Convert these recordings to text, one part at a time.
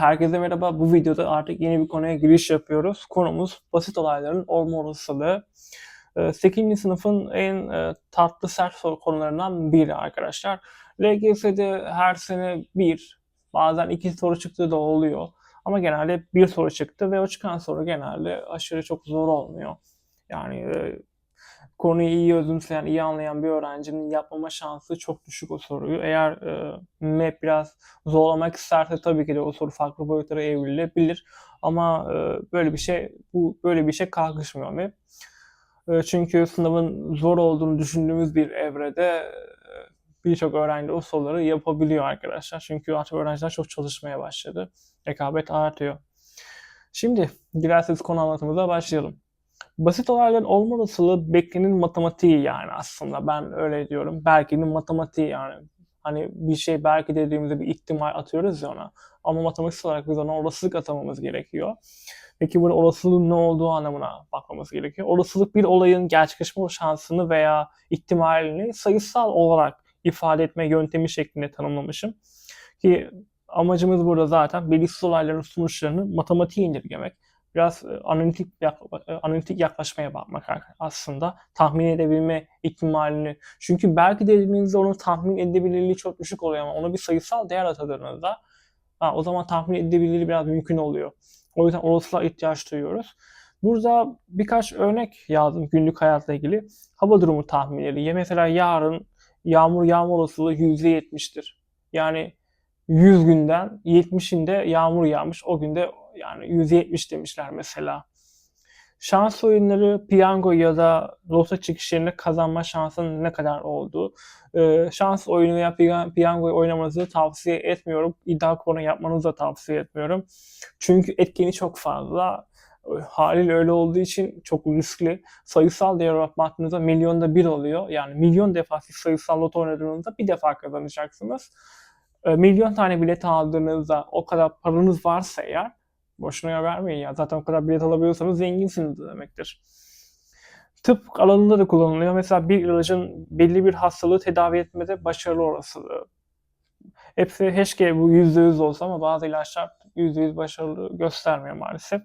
Herkese merhaba. Bu videoda artık yeni bir konuya giriş yapıyoruz. Konumuz basit olayların olma olasılığı. 8. sınıfın en e, tatlı sert soru konularından biri arkadaşlar. LGS'de her sene bir, bazen iki soru çıktığı da oluyor. Ama genelde bir soru çıktı ve o çıkan soru genelde aşırı çok zor olmuyor. Yani e, konuyu iyi özümseyen, iyi anlayan bir öğrencinin yapmama şansı çok düşük o soruyu. Eğer e, MEP biraz zorlamak isterse tabii ki de o soru farklı boyutlara evrilebilir. Ama e, böyle bir şey bu böyle bir şey kalkışmıyor MEP. E, çünkü sınavın zor olduğunu düşündüğümüz bir evrede e, birçok öğrenci o soruları yapabiliyor arkadaşlar. Çünkü artık öğrenciler çok çalışmaya başladı. Rekabet artıyor. Şimdi dilerseniz konu anlatımıza başlayalım. Basit olayların olma olasılığı Becky'nin matematiği yani aslında. Ben öyle diyorum. Belki'nin matematiği yani. Hani bir şey belki dediğimizde bir ihtimal atıyoruz ya ona. Ama matematik olarak biz ona olasılık atamamız gerekiyor. Peki burada olasılığın ne olduğu anlamına bakmamız gerekiyor. Olasılık bir olayın gerçekleşme şansını veya ihtimalini sayısal olarak ifade etme yöntemi şeklinde tanımlamışım. Ki amacımız burada zaten belirsiz olayların sonuçlarını matematiğe indirgemek biraz e, analitik e, analitik yaklaşmaya bakmak aslında tahmin edebilme ihtimalini. Çünkü belki dediğinizde onu tahmin edebilirliği çok düşük oluyor ama ona bir sayısal değer atadığınızda ha, o zaman tahmin edebilirliği biraz mümkün oluyor. O yüzden olasılığa ihtiyaç duyuyoruz. Burada birkaç örnek yazdım günlük hayatla ilgili. Hava durumu tahminleri. Ya mesela yarın yağmur yağma olasılığı %70'tir. Yani 100 günden 70'inde yağmur yağmış. O günde yani 170 demişler mesela. Şans oyunları, piyango ya da loto çıkışlarında kazanma şansının ne kadar olduğu. Ee, şans oyunu veya piyango oynamanızı tavsiye etmiyorum. İddia konu yapmanızı da tavsiye etmiyorum. Çünkü etkeni çok fazla. Haliyle öyle olduğu için çok riskli. Sayısal değer baktığınızda milyonda bir oluyor. Yani milyon defa siz sayısal loto oynadığınızda bir defa kazanacaksınız. Ee, milyon tane bilet aldığınızda o kadar paranız varsa eğer boşuna vermeyin ya. Zaten o kadar bilet alabiliyorsanız zenginsiniz demektir. Tıp alanında da kullanılıyor. Mesela bir ilacın belli bir hastalığı tedavi etmede başarılı olasılığı. Hepsi keşke bu %100 olsa ama bazı ilaçlar %100 başarılı göstermiyor maalesef.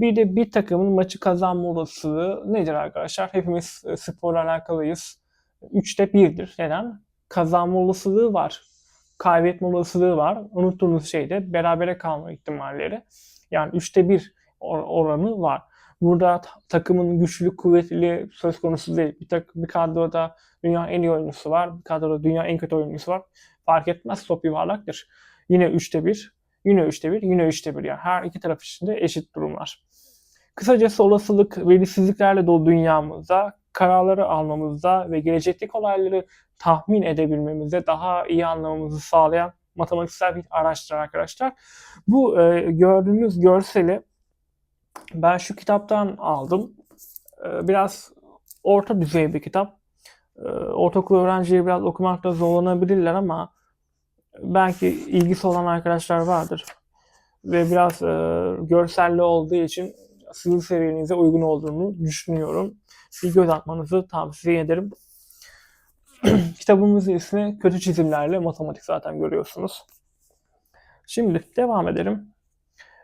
Bir de bir takımın maçı kazanma olasılığı nedir arkadaşlar? Hepimiz e, sporla alakalıyız. 3'te 1'dir. Neden? Kazanma olasılığı var kaybetme olasılığı var. Unuttuğunuz şey de berabere kalma ihtimalleri. Yani üçte bir oranı var. Burada takımın güçlü, kuvvetli söz konusu değil. Bir, tak, bir kadroda dünya en iyi oyuncusu var. Bir kadroda dünya en kötü oyuncusu var. Fark etmez top yuvarlaktır. Yine üçte bir, yine üçte bir, yine üçte bir. Yani her iki taraf için de eşit durumlar. Kısacası olasılık, belirsizliklerle dolu dünyamızda kararları almamızda ve gelecekteki olayları tahmin edebilmemize daha iyi anlamamızı sağlayan matematiksel bir araçtır arkadaşlar. Bu e, gördüğünüz görseli ben şu kitaptan aldım. E, biraz orta düzey bir kitap. E, ortaokul öğrencileri biraz okumakta zorlanabilirler ama belki ilgisi olan arkadaşlar vardır. Ve biraz e, görselli olduğu için sizin seviyenize uygun olduğunu düşünüyorum. Bir göz atmanızı tavsiye ederim. Kitabımızın ismi Kötü Çizimlerle Matematik zaten görüyorsunuz. Şimdi devam edelim.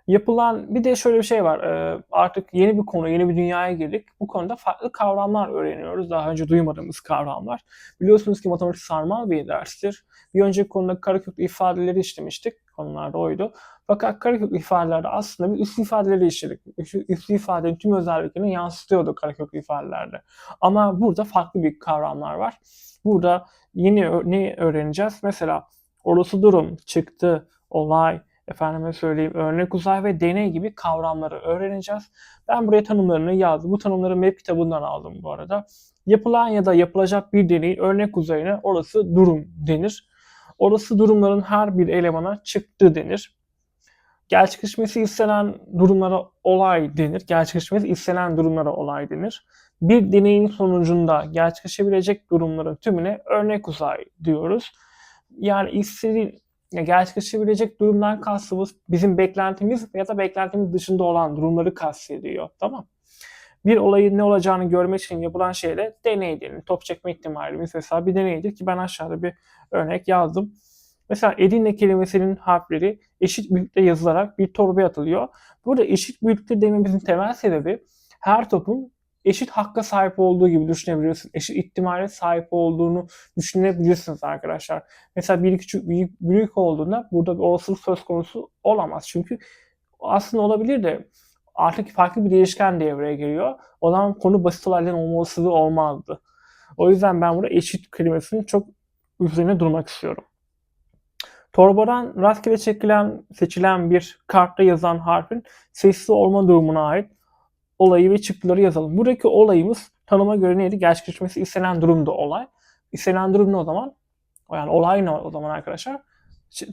Yapılan bir de şöyle bir şey var. Ee, artık yeni bir konu, yeni bir dünyaya girdik. Bu konuda farklı kavramlar öğreniyoruz. Daha önce duymadığımız kavramlar. Biliyorsunuz ki matematik sarmal bir derstir. Bir önceki konuda kareköklü ifadeleri işlemiştik. Konularda oydu. Fakat kareköklü ifadelerde aslında bir üslü ifadeleri işledik. Üslü ifadenin tüm özelliklerini yansıtıyordu kareköklü ifadelerde. Ama burada farklı bir kavramlar var. Burada yeni ne öğreneceğiz? Mesela olası durum, çıktı, olay, efendime söyleyeyim örnek uzay ve deney gibi kavramları öğreneceğiz. Ben buraya tanımlarını yazdım. Bu tanımları MEP kitabından aldım bu arada. Yapılan ya da yapılacak bir deneyin örnek uzayına orası durum denir. Orası durumların her bir elemana çıktı denir. Gerçekleşmesi istenen durumlara olay denir. Gerçekleşmesi istenen durumlara olay denir. Bir deneyin sonucunda gerçekleşebilecek durumların tümüne örnek uzay diyoruz. Yani istediği gerçekleşebilecek durumdan kastımız bizim beklentimiz ya da beklentimiz dışında olan durumları kastediyor. Tamam bir olayın ne olacağını görmek için yapılan şeyle deney. Top çekme ihtimalimiz mesela bir deneydir ki ben aşağıda bir örnek yazdım. Mesela Edirne kelimesinin harfleri eşit büyüklükte yazılarak bir torbaya atılıyor. Burada eşit büyüklükte dememizin temel sebebi her topun eşit hakka sahip olduğu gibi düşünebilirsiniz. Eşit ihtimale sahip olduğunu düşünebilirsiniz arkadaşlar. Mesela biri küçük büyük, büyük olduğunda burada bir olasılık söz konusu olamaz. Çünkü aslında olabilir de artık farklı bir değişken devreye giriyor. O zaman konu basit olayların olma olasılığı olmazdı. O yüzden ben burada eşit kelimesinin çok üzerine durmak istiyorum. Torbadan rastgele çekilen, seçilen bir kartta yazan harfin sessiz olma durumuna ait olayı ve çıktıları yazalım. Buradaki olayımız tanıma göre neydi? Gerçekleşmesi istenen durumda olay. İstenen durum ne o zaman? Yani olay ne o zaman arkadaşlar?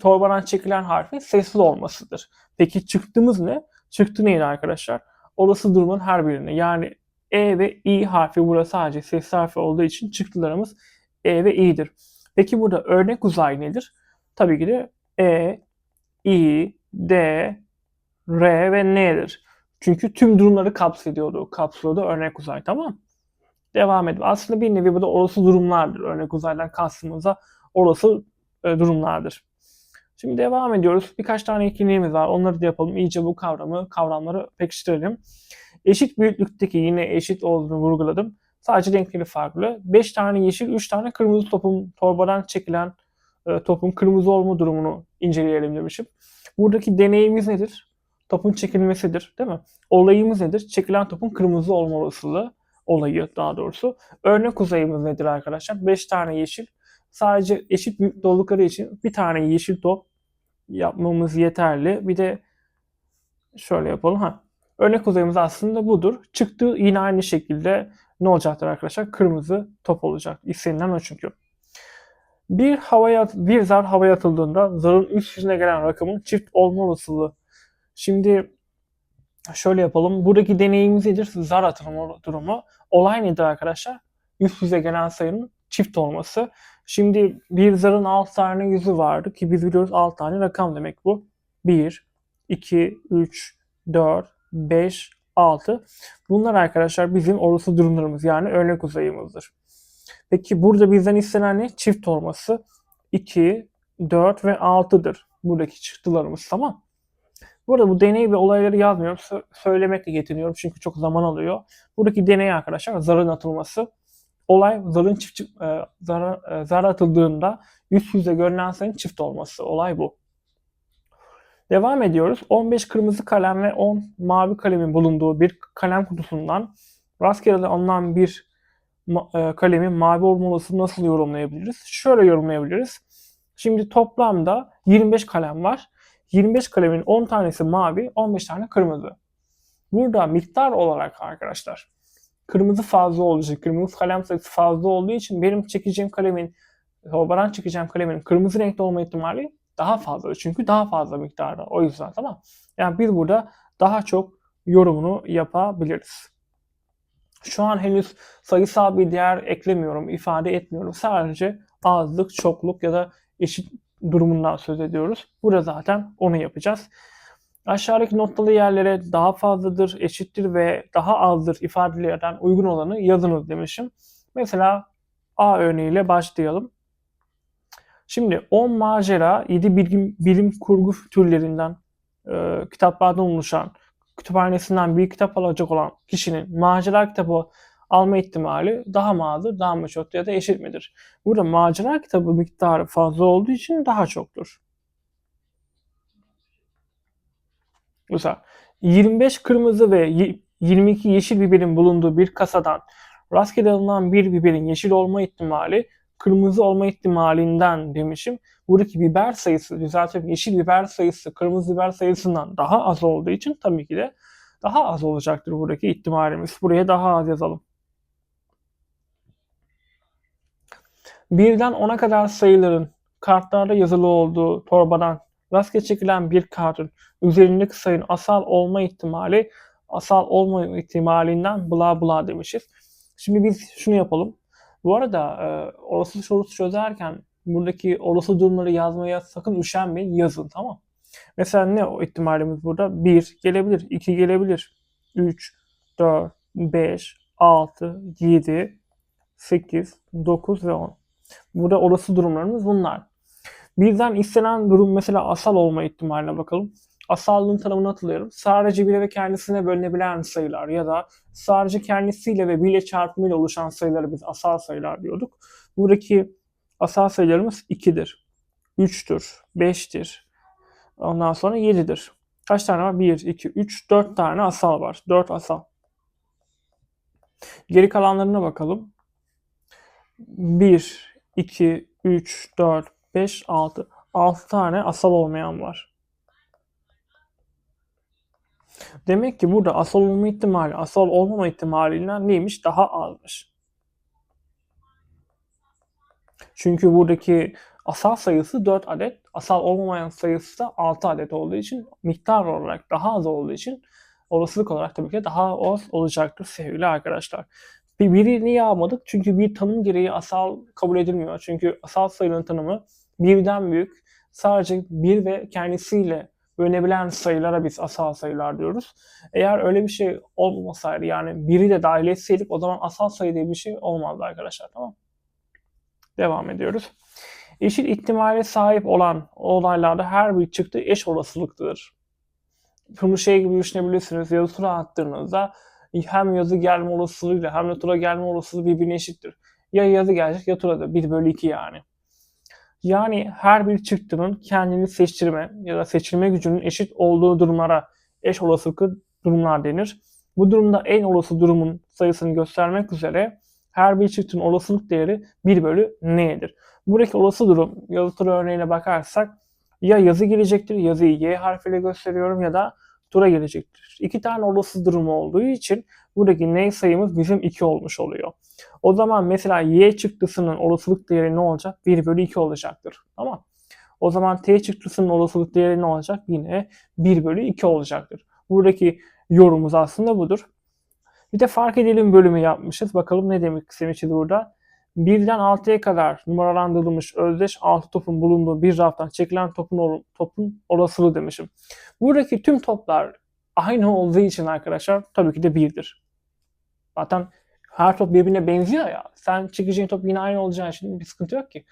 Torbadan çekilen harfin sessiz olmasıdır. Peki çıktığımız ne? Çıktı neydi arkadaşlar? Olası durumun her birine. Yani E ve İ harfi burada sadece ses harfi olduğu için çıktılarımız E ve İ'dir. Peki burada örnek uzay nedir? Tabii ki de E, İ, D, R ve N'dir. Çünkü tüm durumları kapsıyordu. Kapsıyordu örnek uzay tamam Devam edelim. Aslında bir nevi burada olası durumlardır. Örnek uzaydan kastımıza olası e, durumlardır. Şimdi devam ediyoruz. Birkaç tane etkinliğimiz var. Onları da yapalım. İyice bu kavramı, kavramları pekiştirelim. Eşit büyüklükteki yine eşit olduğunu vurguladım. Sadece renkleri farklı. 5 tane yeşil, 3 tane kırmızı topun torbadan çekilen e, topun kırmızı olma durumunu inceleyelim demişim. Buradaki deneyimiz nedir? Topun çekilmesidir değil mi? Olayımız nedir? Çekilen topun kırmızı olma olasılığı olayı daha doğrusu. Örnek uzayımız nedir arkadaşlar? 5 tane yeşil. Sadece eşit büyüklükte oldukları için bir tane yeşil top yapmamız yeterli. Bir de şöyle yapalım. Ha. Örnek uzayımız aslında budur. Çıktığı yine aynı şekilde ne olacaktır arkadaşlar? Kırmızı top olacak. İstenilen o çünkü. Bir havaya bir zar havaya atıldığında zarın üst yüzüne gelen rakamın çift olma olasılığı. Şimdi şöyle yapalım. Buradaki deneyimimiz nedir? Zar atılma durumu. Olay nedir arkadaşlar? Üst yüze gelen sayının çift olması. Şimdi bir zarın 6 tane yüzü vardı ki biz biliyoruz 6 tane rakam demek bu. 1, 2, 3, 4, 5, 6. Bunlar arkadaşlar bizim orası durumlarımız yani örnek uzayımızdır. Peki burada bizden istenen ne? Çift olması. 2, 4 ve 6'dır. Buradaki çıktılarımız tamam. Burada bu deney ve olayları yazmıyorum. Sö- söylemekle yetiniyorum çünkü çok zaman alıyor. Buradaki deney arkadaşlar zarın atılması. Olay zarın çift e, zara, e, zar atıldığında üst yüze görünen sayının çift olması. Olay bu. Devam ediyoruz. 15 kırmızı kalem ve 10 mavi kalemin bulunduğu bir kalem kutusundan rastgele alınan bir e, kalemin mavi olması nasıl yorumlayabiliriz? Şöyle yorumlayabiliriz. Şimdi toplamda 25 kalem var. 25 kalemin 10 tanesi mavi, 15 tane kırmızı. Burada miktar olarak arkadaşlar kırmızı fazla olacak. Kırmızı kalem sayısı fazla olduğu için benim çekeceğim kalemin, torbadan çekeceğim kalemin kırmızı renkte olma ihtimali daha fazla. Çünkü daha fazla miktarda. O yüzden tamam. Yani biz burada daha çok yorumunu yapabiliriz. Şu an henüz sayısal bir değer eklemiyorum, ifade etmiyorum. Sadece azlık, çokluk ya da eşit durumundan söz ediyoruz. Burada zaten onu yapacağız. Aşağıdaki noktalı yerlere daha fazladır, eşittir ve daha azdır ifadelerden uygun olanı yazınız demişim. Mesela A örneğiyle başlayalım. Şimdi 10 macera, 7 bilim, bilim kurgu türlerinden e, kitaplardan oluşan kütüphanesinden bir kitap alacak olan kişinin macera kitabı alma ihtimali daha mı azdır, daha mı çoktur ya da eşit midir? Burada macera kitabı miktarı fazla olduğu için daha çoktur. Mesela 25 kırmızı ve 22 yeşil biberin bulunduğu bir kasadan rastgele alınan bir biberin yeşil olma ihtimali kırmızı olma ihtimalinden demişim. Buradaki biber sayısı, düzeltiyorum yeşil biber sayısı kırmızı biber sayısından daha az olduğu için tabii ki de daha az olacaktır buradaki ihtimalimiz. Buraya daha az yazalım. Birden 10'a kadar sayıların kartlarda yazılı olduğu torbadan rastgele çekilen bir kartın üzerindeki sayının asal olma ihtimali asal olma ihtimalinden bla bla demişiz. Şimdi biz şunu yapalım. Bu arada e, olasılık sorusu çözerken buradaki olası durumları yazmaya sakın üşenmeyin yazın tamam. Mesela ne o ihtimalimiz burada? 1 gelebilir, 2 gelebilir, 3, 4, 5, 6, 7, 8, 9 ve 10. Burada olası durumlarımız bunlar. Birden istenen durum mesela asal olma ihtimaline bakalım. Asallığın tanımını hatırlayalım. Sadece bire ve kendisine bölünebilen sayılar ya da sadece kendisiyle ve 1 ile çarpımıyla oluşan sayıları biz asal sayılar diyorduk. Buradaki asal sayılarımız 2'dir, 3'tür, 5'tir, ondan sonra 7'dir. Kaç tane var? 1, 2, 3, 4 tane asal var. 4 asal. Geri kalanlarına bakalım. 1, 2, 3, 4, 5, 6. 6 tane asal olmayan var. Demek ki burada asal olma ihtimali, asal olmama ihtimalinden neymiş? Daha azmış. Çünkü buradaki asal sayısı 4 adet, asal olmamayan sayısı da 6 adet olduğu için miktar olarak daha az olduğu için olasılık olarak tabii ki daha az olacaktır sevgili arkadaşlar. Bir biri niye almadık? Çünkü bir tanım gereği asal kabul edilmiyor. Çünkü asal sayının tanımı birden büyük. Sadece bir ve kendisiyle bölünebilen sayılara biz asal sayılar diyoruz. Eğer öyle bir şey olmasaydı yani biri de dahil etseydik o zaman asal sayı diye bir şey olmazdı arkadaşlar tamam Devam ediyoruz. Eşit ihtimale sahip olan olaylarda her bir çıktı eş olasılıktadır. Bunu şey gibi düşünebilirsiniz. Yazı tura attığınızda hem yazı gelme olasılığıyla hem de tura gelme olasılığı birbirine eşittir. Ya yazı gelecek ya tura da 1 bölü 2 yani. Yani her bir çıktının kendini seçtirme ya da seçilme gücünün eşit olduğu durumlara eş olasılıklı durumlar denir. Bu durumda en olası durumun sayısını göstermek üzere her bir çıktının olasılık değeri 1 bölü n'dir. Buradaki olası durum yazı örneğine bakarsak ya yazı gelecektir, yazıyı y harfiyle gösteriyorum ya da tura gelecektir. İki tane olası durum olduğu için buradaki n sayımız bizim 2 olmuş oluyor. O zaman mesela y çıktısının olasılık değeri ne olacak? 1 bölü 2 olacaktır. Tamam. O zaman t çıktısının olasılık değeri ne olacak? Yine 1 bölü 2 olacaktır. Buradaki yorumumuz aslında budur. Bir de fark edelim bölümü yapmışız. Bakalım ne demek istemişiz burada. 1'den 6'ya kadar numaralandırılmış özdeş 6 topun bulunduğu bir raftan çekilen topun, topun olasılığı demişim. Buradaki tüm toplar aynı olduğu için arkadaşlar tabii ki de 1'dir. Zaten her top birbirine benziyor ya. Sen çekeceğin top yine aynı olacağı için bir sıkıntı yok ki.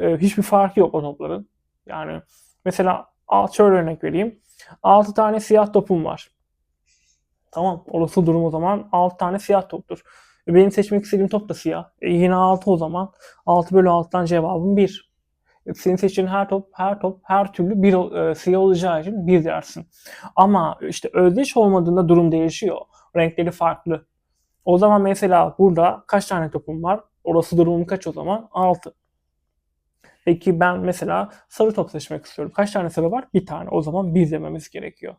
Ee, hiçbir farkı yok o topların. Yani mesela şöyle örnek vereyim. 6 tane siyah topum var. Tamam olası durum o zaman 6 tane siyah toptur. E, benim seçmek istediğim top da siyah. E yine 6 o zaman. 6 bölü 6'dan cevabım 1. E, senin seçtiğin her top, her top, her türlü bir e, siyah olacağı için 1 dersin. Ama işte özdeş olmadığında durum değişiyor. Renkleri farklı. O zaman mesela burada kaç tane topum var? Orası durumum kaç o zaman? 6. Peki ben mesela sarı top seçmek istiyorum. Kaç tane sarı var? Bir tane. O zaman 1 dememiz gerekiyor.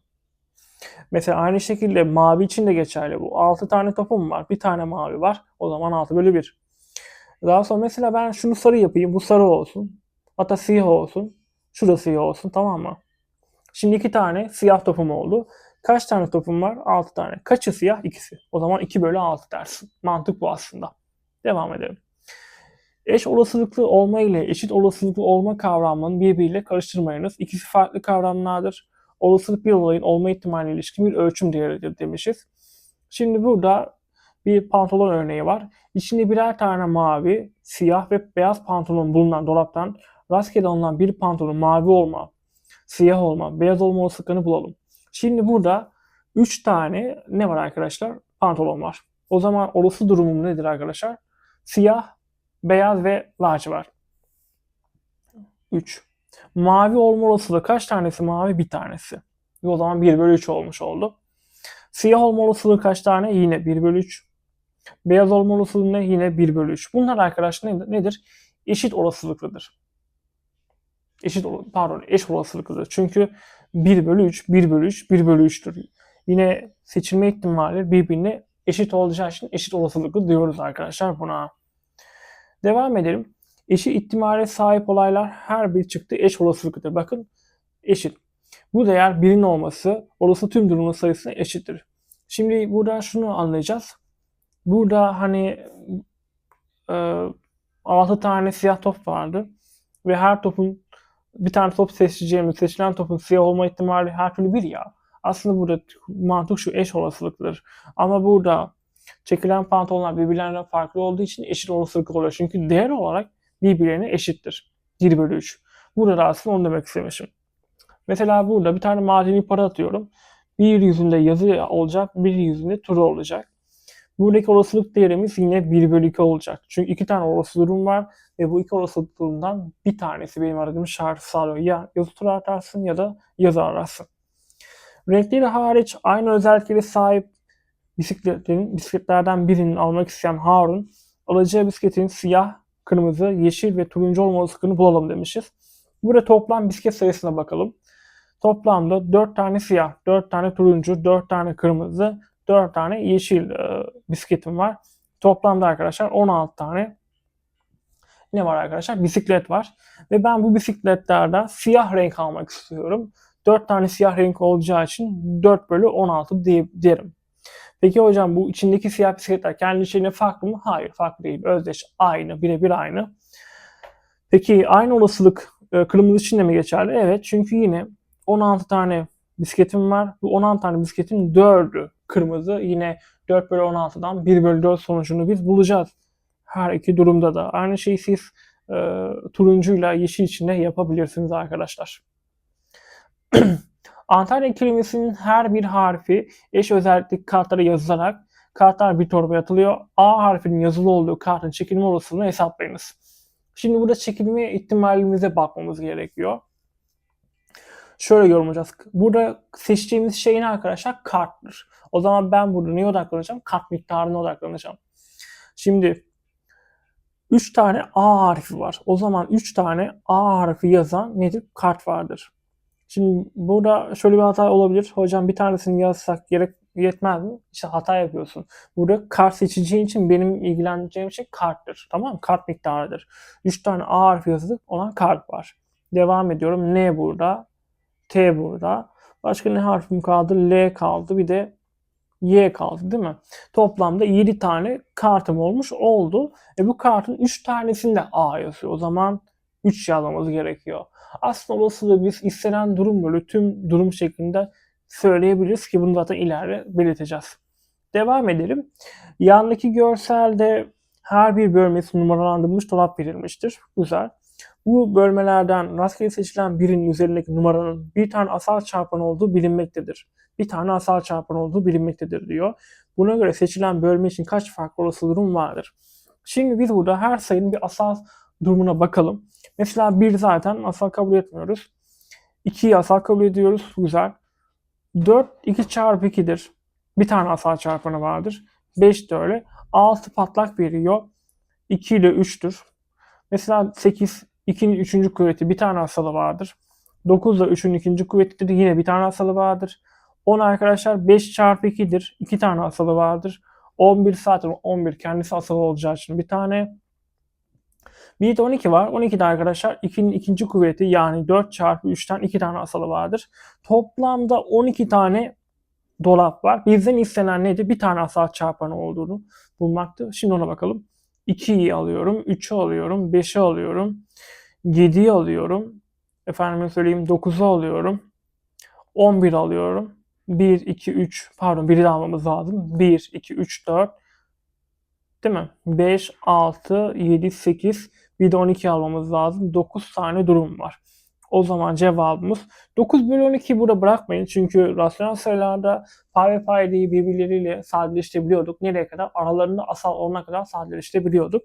Mesela aynı şekilde mavi için de geçerli bu. 6 tane topum var. Bir tane mavi var. O zaman 6 bölü 1. Daha sonra mesela ben şunu sarı yapayım. Bu sarı olsun. Hatta siyah olsun. Şurada siyah olsun. Tamam mı? Şimdi iki tane siyah topum oldu. Kaç tane topum var? 6 tane. Kaçı siyah? İkisi. O zaman 2 bölü 6 dersin. Mantık bu aslında. Devam edelim. Eş olasılıklı olma ile eşit olasılıklı olma kavramlarını birbiriyle karıştırmayınız. İkisi farklı kavramlardır olasılık bir olayın olma ihtimaline ilişkin bir ölçüm değeridir demişiz. Şimdi burada bir pantolon örneği var. İçinde birer tane mavi, siyah ve beyaz pantolon bulunan dolaptan rastgele alınan bir pantolon mavi olma, siyah olma, beyaz olma olasılıklarını bulalım. Şimdi burada 3 tane ne var arkadaşlar? Pantolon var. O zaman olası durumum nedir arkadaşlar? Siyah, beyaz ve lacivert. 3. Mavi olma olasılığı kaç tanesi mavi? Bir tanesi. O zaman 1 bölü 3 olmuş oldu. Siyah olma olasılığı kaç tane? Yine 1 bölü 3. Beyaz olma olasılığı ne? Yine 1 bölü 3. Bunlar arkadaşlar nedir? Eşit olasılıklıdır. Eşit, pardon eş olasılıklıdır. Çünkü 1 bölü 3, 1 bölü 3, 1 bölü 3'tür. Yine seçilme ihtimali birbirine eşit olacağı için eşit olasılıklı diyoruz arkadaşlar buna. Devam edelim. Eşit ihtimale sahip olaylar her bir çıktı eş olasılıklıdır. Bakın eşit. Bu değer birin olması olası tüm durumun sayısına eşittir. Şimdi burada şunu anlayacağız. Burada hani e, 6 tane siyah top vardı ve her topun bir tane top seçeceğimiz seçilen topun siyah olma ihtimali her türlü bir ya. Aslında burada mantık şu eş olasılıktır. Ama burada çekilen pantolonlar birbirlerinden farklı olduğu için eşit olasılık oluyor. Çünkü değer olarak birbirlerine eşittir. 1 bölü 3. Burada aslında onu demek istemişim. Mesela burada bir tane madeni para atıyorum. Bir yüzünde yazı olacak, bir yüzünde turu olacak. Buradaki olasılık değerimiz yine 1 bölü 2 olacak. Çünkü iki tane olası durum var ve bu iki olasılık durumdan bir tanesi benim aradığım şartı sağlıyor. Ya yazı turu atarsın ya da yazı ararsın. Renkleri hariç aynı özelliklere sahip bisikletlerin, bisikletlerden birinin almak isteyen Harun, alacağı bisikletin siyah, kırmızı, yeşil ve turuncu olma olasılığını bulalım demişiz. Burada toplam bisiklet sayısına bakalım. Toplamda 4 tane siyah, 4 tane turuncu, 4 tane kırmızı, 4 tane yeşil e, bisikletim var. Toplamda arkadaşlar 16 tane ne var arkadaşlar? Bisiklet var. Ve ben bu bisikletlerden siyah renk almak istiyorum. 4 tane siyah renk olacağı için 4 bölü 16 diye, derim. Peki hocam bu içindeki siyah bisikletler kendi içinde farklı mı? Hayır farklı değil. Özdeş aynı, birebir aynı. Peki aynı olasılık e, kırmızı için de mi geçerli? Evet çünkü yine 16 tane bisikletim var. Bu 16 tane bisikletin 4'ü kırmızı. Yine 4 bölü 16'dan 1 bölü 4 sonucunu biz bulacağız. Her iki durumda da. Aynı şeyi siz e, turuncuyla yeşil için de yapabilirsiniz arkadaşlar. Antalya kelimesinin her bir harfi eş özellikli kartlara yazılarak kartlar bir torbaya atılıyor. A harfinin yazılı olduğu kartın çekilme olasılığını hesaplayınız. Şimdi burada çekilme ihtimalimize bakmamız gerekiyor. Şöyle yorumlayacağız. Burada seçtiğimiz şey ne arkadaşlar? Karttır. O zaman ben burada neye odaklanacağım? Kart miktarına odaklanacağım. Şimdi 3 tane A harfi var. O zaman 3 tane A harfi yazan nedir? Kart vardır. Şimdi burada şöyle bir hata olabilir. Hocam bir tanesini yazsak gerek yetmez mi? İşte hata yapıyorsun. Burada kart seçeceğin için benim ilgileneceğim şey karttır. Tamam mı? Kart miktarıdır. 3 tane A harfi yazılıp olan kart var. Devam ediyorum. N burada. T burada. Başka ne harfim kaldı? L kaldı. Bir de Y kaldı değil mi? Toplamda 7 tane kartım olmuş oldu. E bu kartın 3 tanesinde A yazıyor. O zaman 3 yazmamız gerekiyor. Aslında olasılığı biz istenen durum böyle tüm durum şeklinde söyleyebiliriz ki bunu zaten ileride belirteceğiz. Devam edelim. Yandaki görselde her bir bölmesi numaralandırılmış dolap verilmiştir. Güzel. Bu bölmelerden rastgele seçilen birinin üzerindeki numaranın bir tane asal çarpan olduğu bilinmektedir. Bir tane asal çarpan olduğu bilinmektedir diyor. Buna göre seçilen bölme için kaç farklı olası durum vardır? Şimdi biz burada her sayının bir asal durumuna bakalım. Mesela 1 zaten asal kabul etmiyoruz. 2'yi asal kabul ediyoruz. Güzel. 4 2 çarpı 2'dir. Bir tane asal çarpanı vardır. 5 de öyle. 6 patlak veriyor. 2 ile 3'tür. Mesela 8 2'nin 3. kuvveti bir tane asalı vardır. 9 da 3'ün 2. kuvvetidir. Yine bir tane asalı vardır. 10 arkadaşlar 5 çarpı 2'dir. 2 tane asalı vardır. 11 zaten 11 kendisi asalı olacağı için bir tane. Bir de 12 var. 12'de arkadaşlar 2'nin ikinci kuvveti yani 4 çarpı 3'ten 2 tane asalı vardır. Toplamda 12 tane dolap var. Bizden istenen neydi? Bir tane asal çarpanı olduğunu bulmaktı. Şimdi ona bakalım. 2'yi alıyorum, 3'ü alıyorum, 5'i alıyorum, 7'yi alıyorum. Efendime söyleyeyim 9'u alıyorum. 11 alıyorum. 1, 2, 3 pardon 1'i de almamız lazım. 1, 2, 3, 4 değil mi? 5, 6, 7, 8 bir de 12 almamız lazım. 9 tane durum var. O zaman cevabımız 9 bölü 12 burada bırakmayın. Çünkü rasyonel sayılarda pay ve paydeyi birbirleriyle sadeleştirebiliyorduk. Nereye kadar? Aralarında asal olana kadar sadeleştirebiliyorduk.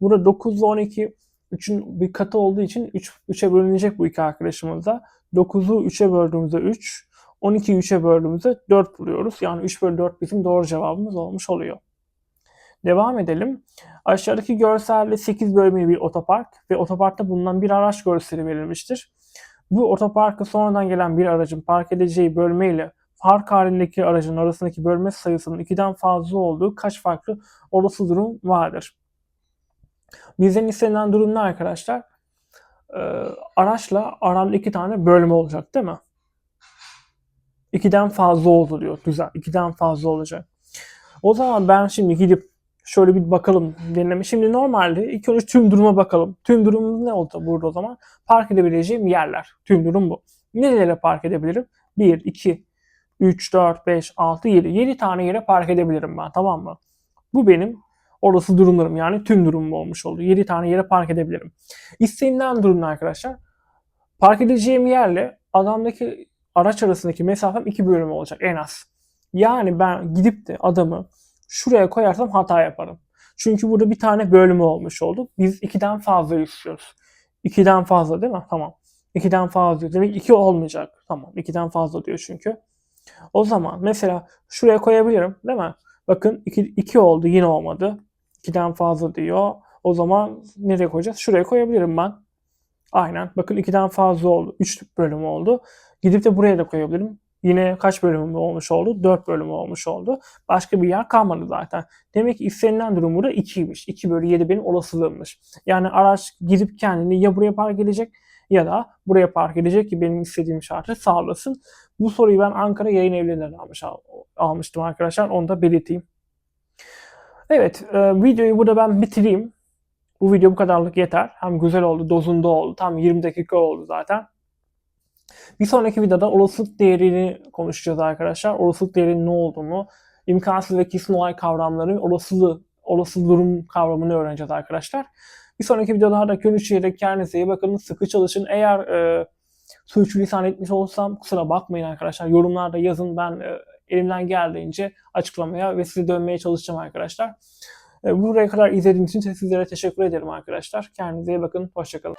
Burada 9 ile 12 3'ün bir katı olduğu için 3, 3'e bölünecek bu iki arkadaşımızda. 9'u 3'e böldüğümüzde 3, 12'yi 3'e böldüğümüzde 4 buluyoruz. Yani 3 bölü 4 bizim doğru cevabımız olmuş oluyor. Devam edelim. Aşağıdaki görselde 8 bölmeli bir otopark ve otoparkta bulunan bir araç görseli verilmiştir. Bu otoparkı sonradan gelen bir aracın park edeceği bölme ile park halindeki aracın arasındaki bölme sayısının 2'den fazla olduğu kaç farklı olası durum vardır? Bizden istenilen durum ne arkadaşlar? Ee, araçla aramda iki tane bölme olacak değil mi? 2'den fazla oldu diyor. Güzel. 2'den fazla olacak. O zaman ben şimdi gidip şöyle bir bakalım deneme. Şimdi normalde ilk önce tüm duruma bakalım. Tüm durumumuz ne oldu burada o zaman? Park edebileceğim yerler. Tüm durum bu. Nerelere park edebilirim? 1, 2, 3, 4, 5, 6, 7. 7 tane yere park edebilirim ben tamam mı? Bu benim olası durumlarım yani tüm durumum olmuş oldu. 7 tane yere park edebilirim. İstenilen durumda arkadaşlar Park edeceğim yerle adamdaki araç arasındaki mesafem iki bölüm olacak en az. Yani ben gidip de adamı şuraya koyarsam hata yaparım. Çünkü burada bir tane bölümü olmuş oldu. Biz ikiden fazla istiyoruz. İkiden fazla değil mi? Tamam. İkiden fazla diyor. Demek iki olmayacak. Tamam. İkiden fazla diyor çünkü. O zaman mesela şuraya koyabilirim değil mi? Bakın 2, 2 oldu yine olmadı. 2'den fazla diyor. O zaman nereye koyacağız? Şuraya koyabilirim ben. Aynen. Bakın 2'den fazla oldu. 3 bölüm oldu. Gidip de buraya da koyabilirim. Yine kaç bölümü olmuş oldu? 4 bölümü olmuş oldu. Başka bir yer kalmadı zaten. Demek ki istenilen durum burada 2'ymiş. 2 bölü 7 benim olasılığımmış. Yani araç gidip kendini ya buraya park edecek ya da buraya park edecek ki benim istediğim şartı sağlasın. Bu soruyu ben Ankara Yayın Evleri'nden almış, almıştım arkadaşlar. Onu da belirteyim. Evet, e, videoyu burada ben bitireyim. Bu video bu kadarlık yeter. Hem güzel oldu, dozunda oldu. Tam 20 dakika oldu zaten. Bir sonraki videoda olasılık değerini konuşacağız arkadaşlar. Olasılık değerinin ne olduğunu, imkansız ve kesin olay kavramları, olasılığı, olası durum kavramını öğreneceğiz arkadaşlar. Bir sonraki videolarda görüşerek kendinize iyi bakın. Sıkı çalışın. Eğer e, sürçülisan etmiş olsam kusura bakmayın arkadaşlar. Yorumlarda yazın. Ben e, elimden geldiğince açıklamaya ve size dönmeye çalışacağım arkadaşlar. E, buraya kadar izlediğiniz için sizlere teşekkür ederim arkadaşlar. Kendinize iyi bakın. Hoşçakalın.